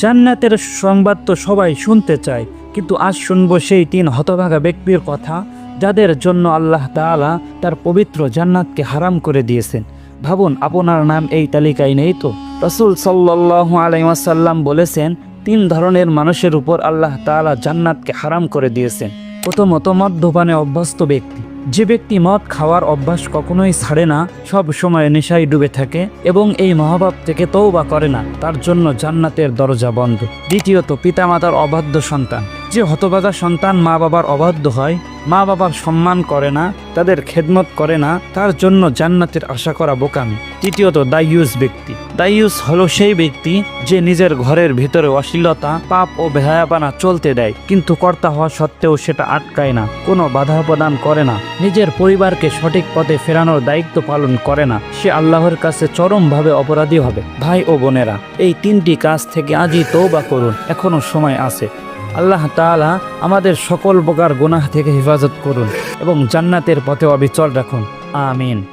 জান্নাতের সংবাদ তো সবাই শুনতে চায়, কিন্তু আজ শুনব সেই তিন হতভাগা ব্যক্তির কথা, যাদের জন্য আল্লাহ তাআলা তার পবিত্র জান্নাতকে হারাম করে দিয়েছেন। ভাবুন, আপনার নাম এই তালিকায় নেই তো? রসুল সাল্লাল্লাহু আলাইহি ওয়াসাল্লাম বলেছেন, তিন ধরনের মানুষের উপর আল্লাহ তাআলা জান্নাতকে হারাম করে দিয়েছেন। প্রথমত মদ্যপানে অভ্যস্ত ব্যক্তি। যে ব্যক্তি মদ খাওয়ার অভ্যাস কখনোই ছাড়ে না, সব সময় নেশায় ডুবে থাকে এবং এই মহাভাব থেকে তৌবা করে না, তার জন্য জান্নাতের দরজা বন্ধ। দ্বিতীয়ত, পিতামাতার অবাধ্য সন্তান। যে হতবাদা সন্তান মা বাবার অবাধ্য হয় মা বাবার সম্মান করে না, তাদের খেদমত করে না, তার জন্য জান্নাতের আশা করা বোকামি। তৃতীয়ত দাইয়ুস ব্যক্তি। দাইয়ুস হলো সেই ব্যক্তি যে নিজের ঘরের ভিতরে অশ্লীলতা, পাপ ও বেহায়াপানা চলতে দেয়, কিন্তু কর্তা হওয়া সত্ত্বেও সেটা আটকায় না, কোনো বাধা প্রদান করে না, নিজের পরিবারকে সঠিক পথে ফেরানোর দায়িত্ব পালন করে না, সে আল্লাহর কাছে চরমভাবে অপরাধী হবে। ভাই ও বোনেরা, এই তিনটি কাজ থেকে আজই তৌবা করুন, এখনও সময় আছে। আল্লাহ তালা আমাদের সকল প্রকার গুনাহ থেকে হেফাজত করুন এবং জান্নাতের পথে অবিচল রাখুন। আমিন।